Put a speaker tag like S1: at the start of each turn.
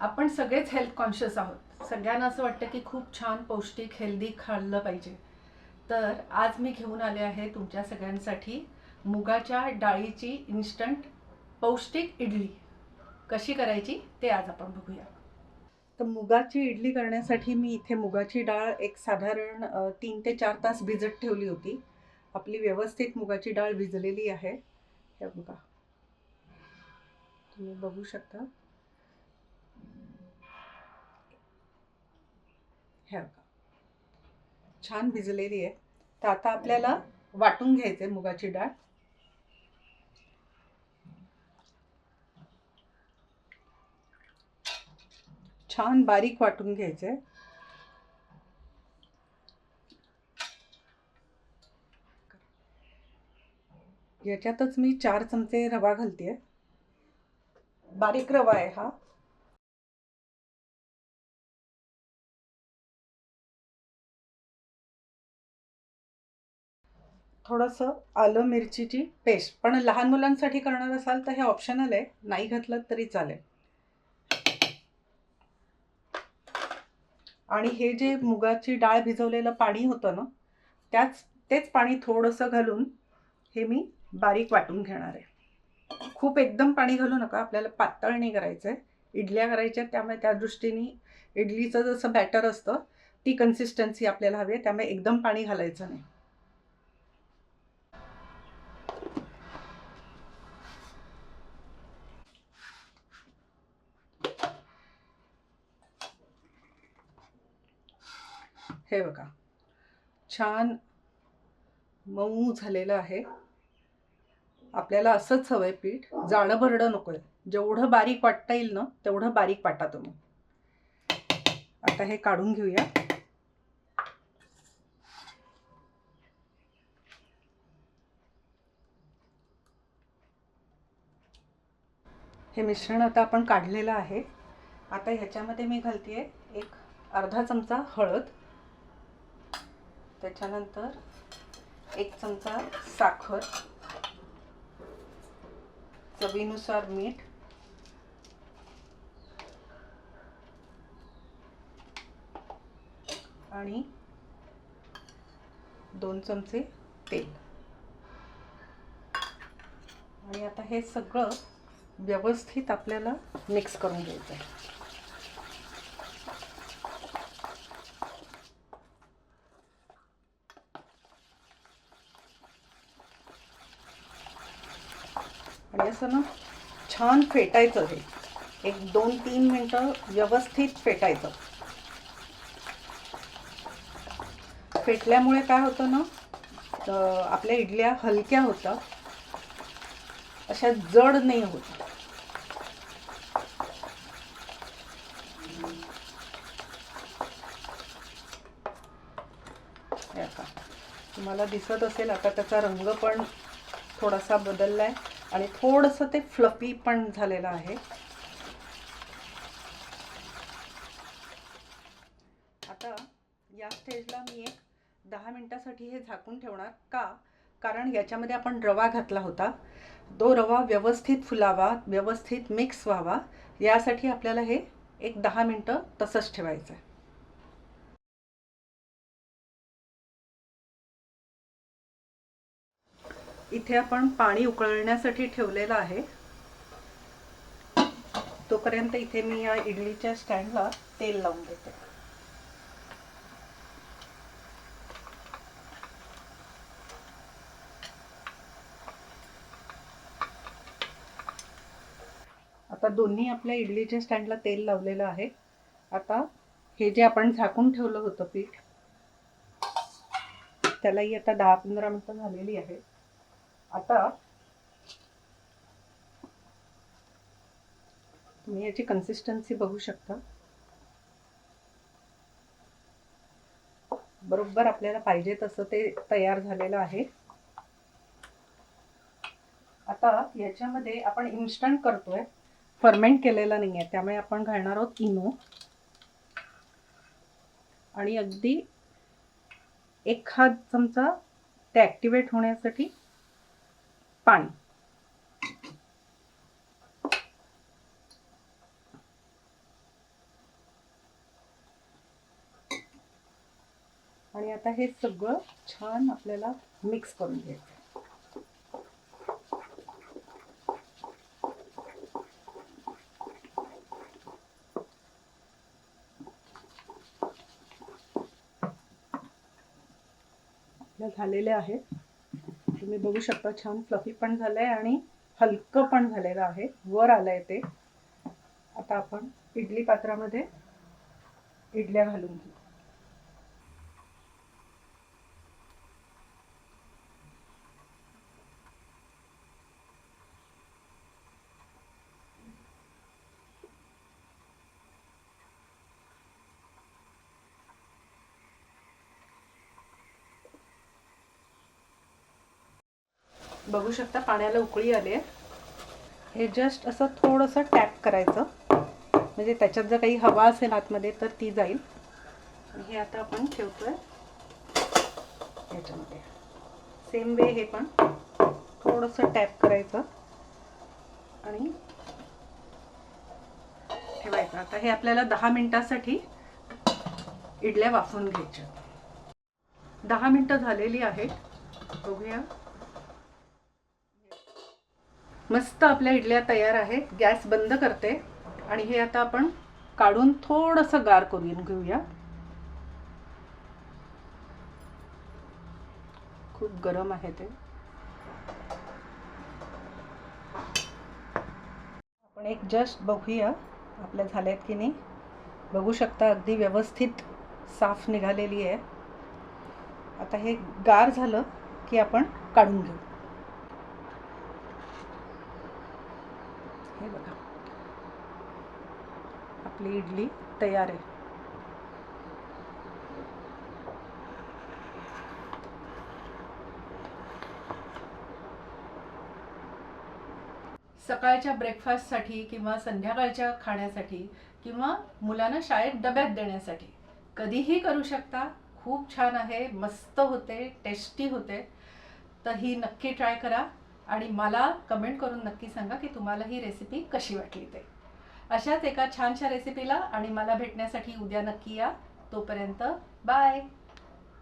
S1: आपण सगळेच health conscious आहोत. सगळ्यांना असं वाटतं की खूप छान पौष्टिक हेल्दी खाल्लं पाहिजे. तर आज मी घेऊन आले आहे तुमच्या सगळ्यांसाठी मुगाच्या डाळीची इन्स्टंट पौष्टिक इडली. कशी करायची ते आज आपण बघूया. तर मुगाची इडली करण्यासाठी मी इथे मुगाची डाळ एक साधारण तीन ते चार तास भिजत ठेवली होती. आपली व्यवस्थित मुगाची डाळ भिजलेली आहे. हे बघा. तुम्ही बघू शकता. हे बघा छान भिजलेली आहे. तर आता आपल्याला वाटून घ्यायचे मुगाची डाळ. छान बारीक वाटून घ्यायचे याच्यातच मी चार चमचे रवा घालते बारीक रवा आहे हा. थोडंसं आलं मिरचीची पेस्ट पण लहान मुलांसाठी करणार असाल तर हे ऑप्शनल आहे. नाही घातलं तरी चालेल. आणि हे जे मुगाची डाळ भिजवलेलं पाणी होतं ना त्याच तेच पाणी थोडंसं घालून हे मी बारीक वाटून घेणार आहे. खूप एकदम पाणी घालू नका. आपल्याला पातळ नाही करायचं आहे इडल्या करायच्या त्यामुळे त्या दृष्टीने इडलीचं जसं बॅटर असतं ती कन्सिस्टन्सी आपल्याला हवी आहे. त्यामुळे एकदम पाणी घालायचं नाही. हे बघा. छान मऊ झालेलं आहे. आपल्याला असंच हवंय पीठ. जाडं भरडं नको आहे जेवढं बारीक वाटता येईल ना तेवढं बारीक वाटा तुम्ही. आता हे काढून घेऊया. हे मिश्रण आता आपण काढलेलं आहे. आता ह्याच्यामध्ये मी घालते एक अर्धा चमचा हळद. त्याच्यानंतर एक चमचा साखर चवीनुसार मीठ आणि दोन चमचे तेल. आणि आता हे सगळं व्यवस्थित आपल्याला मिक्स करून घ्यायचं आहे. आणि असं ना छान फेटायचं हे. एक दोन तीन मिनटं व्यवस्थित फेटायचं. फेटल्यामुळे काय होतं ना आपल्या इडल्या हलक्या होतात अशा जड नाही होत. तुम्हाला दिसत असेल आता त्याचा रंग पण थोडासा बदलला आहे आणि थोडंसं ते फ्लफी पण झालेलं आहे. आता या स्टेजला मी एक दहा मिनटासाठी हे झाकून ठेवणार का? कारण याच्यामध्ये आपण रवा घातला होता. तो रवा व्यवस्थित फुलावा व्यवस्थित मिक्स व्हावा. यासाठी आपल्याला हे एक दहा मिनटं तसंच ठेवायचं आहे इथे आपण पाणी उकळण्यासाठी ठेवलेलं आहे. तोपर्यंत इथे मी या इडलीच्या स्टँडला तेल लावून देते. आता दोन्ही आपल्या इडलीच्या स्टँडला तेल लावलेलं आहे. आता हे जे आपण झाकून ठेवलं होतं पीठ त्यालाही आता दहा पंधरा मिनटं झालेली आहे आता तुम्ही याची कन्सिस्टन्सी बघू शकता. बरोबर आपल्याला पाहिजे तसं ते तयार झालेलं आहे. आता याच्यामध्ये आपण इन्स्टंट करतोय. फर्मेंट केलेला नाही आहे त्यामुळे आपण घालणार आहोत इनो. आणि अगदी एखाद चमचा ते ॲक्टिवेट होण्यासाठी पाणी आणि आता हे सगळं छान आपल्याला मिक्स करून घ्यायचं झालेले आहेत. तुम्ही बघू शकता छान फ्लफी पण झालं आहे आणि हलकं पण झालेलं आहे. वर आलं आहे ते. आता आपण इडली पात्रामध्ये इडल्या घालून घेऊ. बघू शकता पाण्याला उकळी आली आहे. हे जस्ट असं थोडंसं टॅप करायचं. म्हणजे त्याच्यात जर काही हवा असेल आतमध्ये तर ती जाईल. हे आता आपण ठेवतोय याच्यामध्ये. सेम वे हे पण. थोडंसं टॅप करायचं. आणि ठेवायचं. आता हे आपल्याला दहा मिनटासाठी इडल्या वाफून घ्यायच्या. दहा मिनटं झालेली आहेत. बघूया. मस्त आपल्या इडल्या तयार आहेत. गॅस बंद करते. आणि हे आता आपण काढून थोडंसं गार करून घेऊया. खूप गरम आहे ते. आपण एक जस्ट बघूया आपल्या झाल्यात की नाही. बघू शकता अगदी व्यवस्थित साफ निघालेली आहे. आता हे गार झालं की आपण काढून घेऊ. हे बघा. आपली इडली तयार आहे. सकाळच्या ब्रेकफास्टसाठी किंवा संध्याकाळच्या खाण्यासाठी किंवा मुलांना शाळेत डब्यात देण्यासाठी कधीही करू शकता. खूप छान आहे मस्त होते टेस्टी होते. तर ही नक्की ट्राय करा. आणि मला कमेंट करून नक्की सांगा की तुम्हाला ही रेसिपी कशी वाटली ते. अशाच एका छानशा रेसिपीला आणि मला भेटण्यासाठी उद्या नक्की या. तोपर्यंत बाय